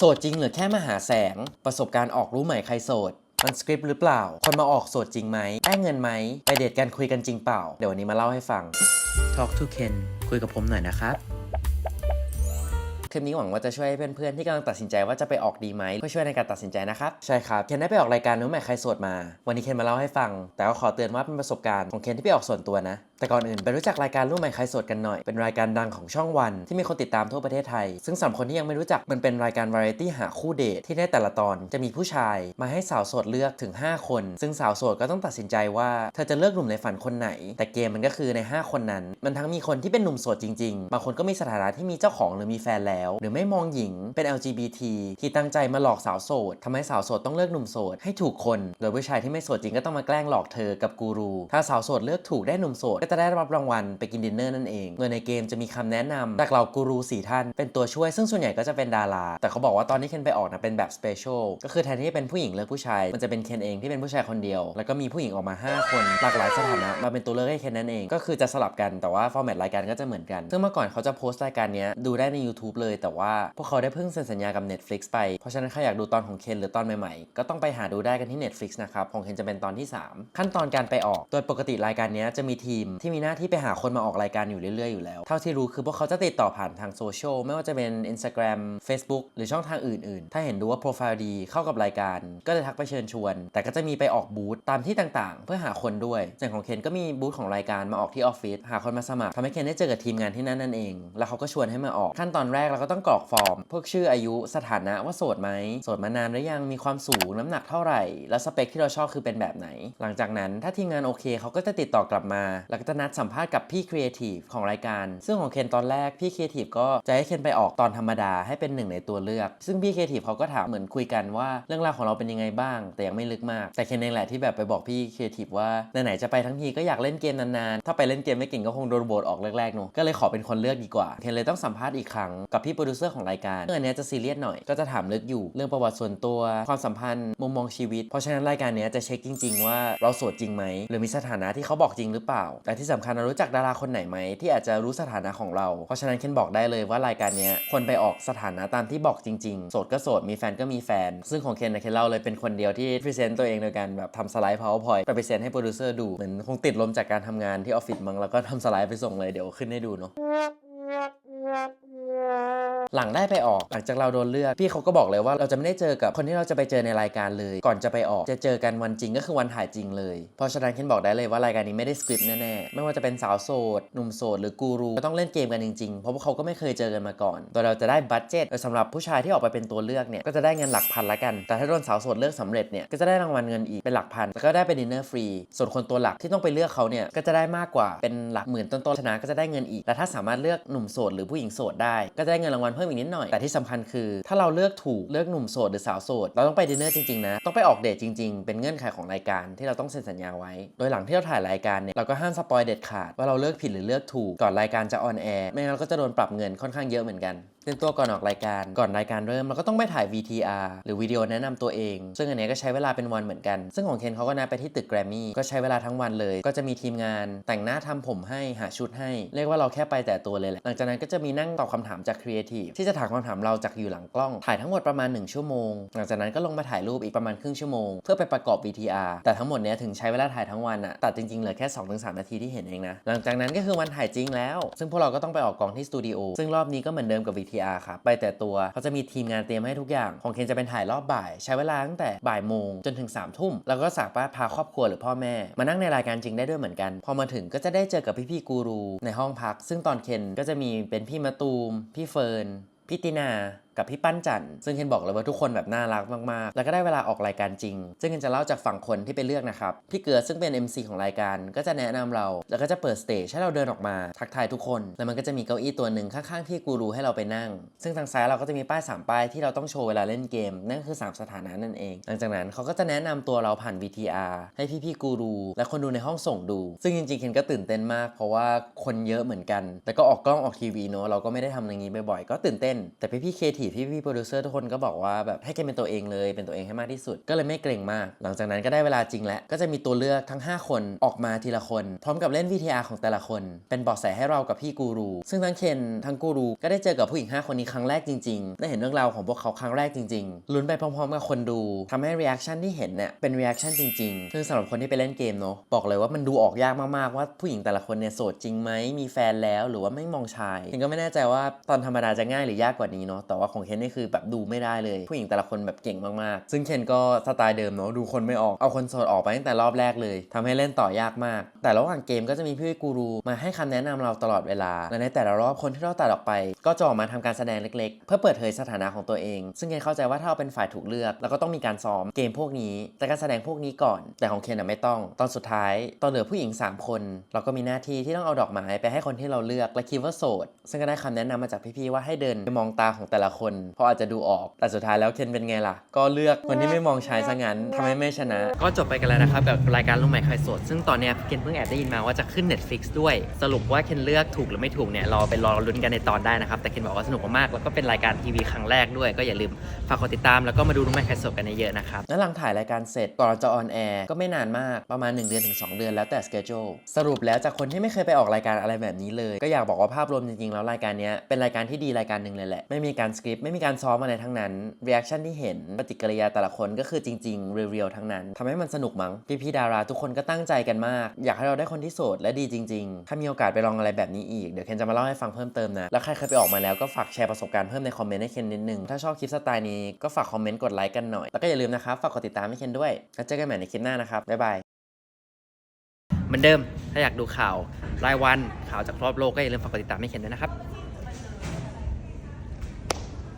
โสดจริงหรือแค่มาหาแสง ประสบการณ์ออกรู้ใหม่ใครโสด มันสคริปต์หรือเปล่า คนมาออกโสดจริงไหมได้เงินไหม ไปเดทกันคุยกันจริงเปล่า เดี๋ยววันนี้มาเล่าให้ฟัง Talk to Ken คุยกับผมหน่อยนะครับ คลิปนี้หวังว่าจะช่วยให้เพื่อนๆที่กำลังตัดสินใจว่าจะไปออกดีไหมเพื่อช่วยในการตัดสินใจนะครับ ใช่ครับ เคนได้ไปออกรายการนู้นใหม่ใครโสดมา วันนี้เคนมาเล่าให้ฟัง แต่ก็ขอเตือนว่าเป็นประสบการณ์ของเคนที่ไปออกส่วนตัวนะ แต่ก่อนอื่นไปรู้จักรายการรุ่นใหม่ใครโสดกันหน่อย เป็นรายการดังของช่องวันที่มีคนติดตามทั่วประเทศไทย ซึ่งสำหรับคนที่ยังไม่รู้จักมันเป็นรายการวาไรตี้หาคู่เดทที่ในแต่ละตอนจะมีผู้ชายมาให้สาวโสดเลือกถึง 5 คน ซึ่งสาวโสดก็ต้องตัดสินใจว่าเธอจะเลือกหนุ่มในฝันคนไหน แต่เกมมันก็คือใน 5 คนนั้น มันทั้งมีคนที่เป็นหนุ่มโสดจริงๆ บางคนก็มีสถานะที่มีเจ้าของหรือมีแฟนแล้ว หรือไม่มองหญิงเป็น LGBT ที่ตั้งใจมาหลอกสาวโสดทำให้สาวโสดต้องเลือกหนุ่มโสดให้ถูกคน โดยผู้ชายที่ไม่โสดจริงก็ต้องมาแกล้งหลอกเธอกับกูรู ถ้าสาวโสดเลือกถูกได้หนุ่มโสดจะได้รับรางวัลไปกินดินเนอร์นั่นเองโดยในเกมจะมีคำแนะนำจากเหล่ากูรูสี่ท่าน เป็นตัวช่วยซึ่งส่วนใหญ่ก็จะเป็นดารา แต่เขาบอกว่าตอนที่เคนไปออกนะเป็นแบบสเปเชียลก็คือแทนที่จะเป็นผู้หญิงเลือกผู้ชาย มันจะเป็นเคนเองที่เป็นผู้ชายคนเดียว แล้วก็มีผู้หญิงออกมา 5 คนหลากหลายสถานะมาเป็นตัวเลือกให้เคนนั่นเอง ก็คือจะสลับกันแต่ว่าฟอร์แมตรายการก็จะเหมือนกัน ซึ่งเมื่อก่อนเขาจะโพสต์รายการนี้ดูได้ใน YouTube เลย แต่ว่าพวกเขาได้เพิ่งเซ็นสัญญากับ Netflix ไปเพราะฉะนั้นใครอยากดูตอนของเคนหรือตอนใหม่ๆก็ต้องไปหาดูได้กันที่ Netflix นะครับของเคนจะเป็นตอนที่ 3 ขั้นตอนการไปออก โดยปกติรายการนี้จะมีทีมที่มีหน้าที่ไปหาคนมาออกรายการอยู่เรื่อยๆ อยู่แล้ว เท่าที่รู้คือพวกเขาจะติดต่อผ่านทางโซเชียลไม่ว่าจะเป็น Instagram Facebook หรือช่องทางอื่นๆ ถ้าเห็นดูว่าโปรไฟล์ดีเข้ากับรายการ ก็จะทักไปเชิญชวน แต่ก็จะมีไปออกบูธตามที่ต่างๆ เพื่อหาคนด้วยอย่างของเคนก็มีบูธของรายการมาออกที่ออฟฟิศหาคนมาสมัครทำให้เคนได้เจอกับทีมงานที่นั่นนั่นเอง แล้วเขาก็ชวนให้มาออกขั้นตอนแรกเราก็ต้องกรอกฟอร์ม พวกชื่ออายุสถานะว่าโสดไหมโสดมานานหรือยังมีความสูงน้ำหนักเท่าไหร่ แล้วสเปคที่เราชอบคือเป็นแบบไหน หลังจากนั้นถ้าทีมงานโอเคเขาก็จะติดต่อกลับมาแล้วก็จะนัดสัมภาษณ์กับพี่ครีเอทีฟของรายการ ซึ่งของเคนตอนแรกพี่ครีเอทีฟก็จะให้เคนไปออกตอนธรรมดาให้เป็นหนึ่งในตัวเลือก ซึ่งพี่ครีเอทีฟเขาก็ถามเหมือนคุยกันว่าเรื่องราวของเราเป็นยังไงบ้าง แต่ยังไม่ลึกมาก แต่เคนเองแหละที่แบบไปบอกพี่ครีเอทีฟว่าไหนๆจะไปทั้งทีก็อยากเล่นเกมนานๆ ถ้าไปเล่นเกมไม่เก่งก็คงโดนโบดออกแรกๆเนอะก็เลยขอเป็นคนเลือกดีกว่าเคนเลยต้องสัมภาษณ์อีกครั้งกับพี่โปรดิวเซอร์ของรายการเรื่องนี้จะซีเรียสหน่อยก็จะถามลึกอยู่เรื่องประวัติส่วนตัวความสัมพันธ์มุมมองชีวิต เพราะฉะนั้นรายการนี้จะเช็คจริง ๆ ว่าเราโสดจริงไหมหรือมีสถานะที่เขาบอกจริงหรือเปล่าแต่ที่สำคัญเรารู้จักดาราคนไหนไหมที่อาจจะรู้สถานะของเรา เพราะฉะนั้นเคนบอกได้เลยว่ารายการนี้คนไปออกสถานะตามที่บอกจริงๆ โสดก็โสด มีแฟนก็มีแฟน ซึ่งของเคนนะเคนเล่าเลยเป็นคนเดียวที่พรีเซนต์ตัวเองโดยการแบบทำสไลด์ powerpoint ไปพรีเซนต์ให้โปรดิวเซอร์ดู เหมือนคงติดลมจากการทำงานที่ออฟฟิศมั้งแล้วก็ทำสไลด์ไปส่งเลยเดี๋ยวขึ้นให้ดูเนาะ หลังได้ไปออก หลังจากเราโดนเลือก พี่เขาก็บอกเลยว่าเราจะไม่ได้เจอกับคนที่เราจะไปเจอในรายการเลย ก่อนจะไปออกจะเจอกันวันจริงก็คือวันถ่ายจริงเลย เพราะฉะนั้นเคนบอกได้เลยว่ารายการนี้ไม่ได้สคริปต์แน่ๆ ไม่ว่าจะเป็นสาวโสด หนุ่มโสด หรือกูรูก็ต้องเล่นเกมกันจริงๆ เพราะพวกเขาก็ไม่เคยเจอกันมาก่อน โดยเราจะได้บัตเจ็ตสำหรับผู้ชายที่ออกไปเป็นตัวเลือกเนี่ย ก็จะได้เงินหลักพันละกัน แต่ถ้าโดนสาวโสดเลือกสำเร็จเนี่ย ก็จะได้รางวัลเงินอีกเป็นหลักพัน แล้วก็ได้เป็นดินเนอร์ฟรี ส่วนคนตัวหลักที่ต้องไปเลือกเขาเนี่ย ก็จะได้มากกว่า เป็นหลักหมื่นต้นๆชนะก็จะได้เงินอีกและถ้าสามารถเลือกหนุ่มโสดหรือผู้หญิงโสดได้ ก็จะได้เงินรางวัลเพิ่มอีกนิดหน่อย แต่ที่สำคัญคือถ้าเราเลือกถูกเลือกหนุ่มโสดหรือสาวโสดเราต้องไปดินเนอร์จริงๆนะต้องไปออกเดทจริง ๆ เป็นเงื่อนไขของรายการที่เราต้องเซ็นสัญญาไว้ โดยหลังที่เราถ่ายรายการเนี่ยเราก็ห้ามสปอยเด็ดขาดว่าเราเลือกผิดหรือเลือกถูกก่อนรายการจะออนแอร์ไม่งั้นเราก็จะโดนปรับเงินค่อนข้างเยอะเหมือนกันเตรียมตัวก่อนออกรายการ ก่อนรายการเริ่มเราก็ต้องไปถ่าย VTR หรือวิดีโอแนะนำตัวเอง ซึ่งอันนี้ก็ใช้เวลาเป็นวันเหมือนกัน ซึ่งของเคนเขาก็นัดไปที่ตึกแกรมมี่ ก็ใช้เวลาทั้งวันเลย ก็จะมีทีมงานแต่งหน้าทำผมให้ หาชุดให้ เรียกว่าเราแค่ไปแต่ตัวเลยแหละ หลังจากนั้นก็จะมีนั่งตอบคำถามจากครีเอทีฟที่จะถามคำถามเราจากอยู่หลังกล้อง ถ่ายทั้งหมดประมาณ 1 ชั่วโมง หลังจากนั้นก็ลงมาถ่ายรูปอีกประมาณครึ่งชั่วโมง เพื่อไปประกอบ VTR แต่ทั้งหมดเนี้ยถึงใช้เวลาถ่ายทั้งวันอะตัดจริงๆเหลือแค่ 2-3 นาทีที่เห็นเองนะ หลังจากนั้นก็คือวันถ่ายจริงแล้ว ซึ่งพวกเราก็ต้องไปออกกองที่สตูดิโอซึ่งรอบนี้ก็เหมือนเดิมกับ VTR ครับไปแต่ตัวเขาจะมีทีมงานเตรียมให้ทุกอย่าง ของเคนจะเป็นถ่ายรอบบ่าย ใช้เวลาตั้งแต่บ่ายโมงจนถึง3ามทุ่มแล้วก็สามารถพาครอบครัวหรือพ่อแม่ มานั่งในรายการจริงได้ด้วยเหมือนกัน พอมาถึงก็จะได้เจอกับพี่ๆกูรูในห้องพัก ซึ่งตอนเคนก็จะมีเป็นพี่มะตูม พี่เฟิร์น พี่ตินา กับพี่ปั้นจันทร์ซึ่งเคนบอกเลยว่าทุกคนแบบน่ารักมากๆ แล้วก็ได้เวลาออกรายการจริง ซึ่งเคนจะเล่าจากฝั่งคนที่ไปเลือกนะครับ พี่เกือซึ่งเป็น MC ของรายการ ก็จะแนะนำเรา แล้วก็จะเปิดสเตจให้เราเดินออกมา ทักทายทุกคน แล้วมันก็จะมีเก้าอี้ตัวหนึ่งข้างๆที่กูรูให้เราไปนั่ง ซึ่งทางซ้ายเราก็จะมีป้าย 3 ป้ายที่เราต้องโชว์เวลาเล่นเกม นั่นคือ 3 สถานะนั่นเอง หลังจากนั้นเขาก็จะแนะนำตัวเราผ่าน VTR ให้พี่ๆกูรูและคนดูในห้องส่งดู ซึ่งจริงๆเคนก็ตื่นเต้นมาก เพราะว่าคนเยอะเหมือนกัน แต่ก็ออกกล้องออกทีวีเนอะเราก็ไม่ได้ทำอย่างนี้บ่อยๆก็ตื่นเต้น แต่พี่ๆเคทีพี่พี่โปรดิวเซอร์ทุกคนก็บอกว่าแบบให้เคนเป็นตัวเองเลยเป็นตัวเองให้มากที่สุด ก็เลยไม่เกรงมาก หลังจากนั้นก็ได้เวลาจริงแล้วก็จะมีตัวเลือกทั้ง 5 คนออกมาทีละคน พร้อมกับเล่น VTR ของแต่ละคน เป็นเบาะแสให้เรากับพี่กูรู ซึ่งทั้งเคนทั้งกูรูก็ได้เจอกับผู้หญิง 5 คนนี้ครั้งแรกจริงๆได้เห็นเรื่องราวของพวกเขาครั้งแรกจริงๆลุ้นไปพร้อมๆกับคนดูทำให้ reaction ที่เห็นเนี่ยเป็น reaction จริงๆซึ่งสำหรับคนที่ไปเล่นเกมเนาะบอกเลยว่ามันดูออกยากมากๆว่าผู้หญิงแต่ละคนเนี่ยโสดจริงไหมมีแฟนแล้วหรือว่าไม่มองชายเคนก็ไม่แน่ใจว่าตอนธรรมดาจะง่ายหรือยากกว่านี้เนาะแต่ว่าของเคนนี่คือแบบดูไม่ได้เลย ผู้หญิงแต่ละคนแบบเก่งมากๆ ซึ่งเคนก็สไตล์เดิมเนาะดูคนไม่ออกเอาคนโสดออกไปตั้งแต่รอบแรกเลยทำให้เล่นต่อยากมาก แต่ระหว่างเกมก็จะมีพี่กูรูมาให้คำแนะนำเราตลอดเวลา และในแต่ละรอบคนที่เราตัดออกไป ก็จะออกมาทำการแสดงเล็กๆ เพื่อเปิดเผยสถานะของตัวเอง ซึ่งเคนเข้าใจว่าถ้าเราเป็นฝ่ายถูกเลือกเราก็ต้องมีการซ้อมเกมพวกนี้แต่การแสดงพวกนี้ก่อน แต่ของเคนน่ะไม่ต้อง ตอนสุดท้ายตอนเหลือผู้หญิง 3 คน เราก็มีหน้าที่ที่ต้องเอาดอกไม้ไปให้คนที่เราเลือกและคิดว่าโสดซึ่งก็ได้คำแนะนำมาจากพี่ๆว่าให้เดินไปมองตาของแต่ละคนเพราะอาจจะดูออกแต่สุดท้ายแล้วเคนเป็นไงล่ะ ก็เลือกคนที่ไม่มองชายซะงั้นทำให้ไม่ชนะ ก็จบไปกันแล้วนะครับกับรายการลูกใหม่ใครโสด ซึ่งตอนเนี้ยเคนเพิ่งแอบได้ยินมาว่าจะขึ้น Netflix ด้วย สรุปว่าเคนเลือกถูกหรือไม่ถูกเนี่ยรอไปรอลุ้นกันในตอนได้นะครับ แต่เคนบอกว่าสนุกมากๆแล้วก็เป็นรายการทีวีครั้งแรกด้วยก็อย่าลืมฝากกดติดตามแล้วก็มาดูลูกใหม่ใครโสดกันเยอะๆนะครับและหลังถ่ายรายการเสร็จก่อนจะออนแอร์ก็ไม่นานมากประมาณ 1 เดือนถึง 2 เดือนแล้วแต่สเกจ l e สรุปแล้วจากคนที่ไม่เคยไปออกรายการอะไรแบบนี้เลย ก็อยากบอกว่าภาพรวมจริงๆแล้วรายการเนี้ยเป็นรายการที่ดีรายการหนึ่งเลยแหละไม่มีการสคริปต์ไม่มีการซ้อมอะไรทั้งนั้นรีแอคชั่นที่เห็นปฏิกิริยาแต่ละคนก็คือจริง ๆ เรียลๆทั้งนั้นทำให้มันสนุกมั้งพี่ๆดาราทุกคนก็ตั้งใจกันมาก อยากให้เราได้คนที่โสดและดีจริง ๆ ถ้ามีโอกาสไปลองอะไรแบบนี้อีก เดี๋ยวเคนจะมาเล่าให้ฟังเพิ่มเติมนะ แล้วใครเคยไปออกมาแล้วก็ฝากแชร์ประสบการณ์เพิ่มในคอมเมนต์ให้เคนนิดนึง ถ้าชอบคลิปสไตล์นี้ก็ฝากคอมเมนต์กดไลค์กันหน่อย แล้วก็อย่าลืมนะครับฝากกดติดตามให้เคนด้วย แล้วเจอกันใหม่ในคลิปหน้านะครับ บ๊ายบายเหมือนเดิม ถ้าอยากดูข่าวรายวันข่าวจากรอบโลกก็อย่าลืมฝากกดติดตามให้เคนด้วยนะครับ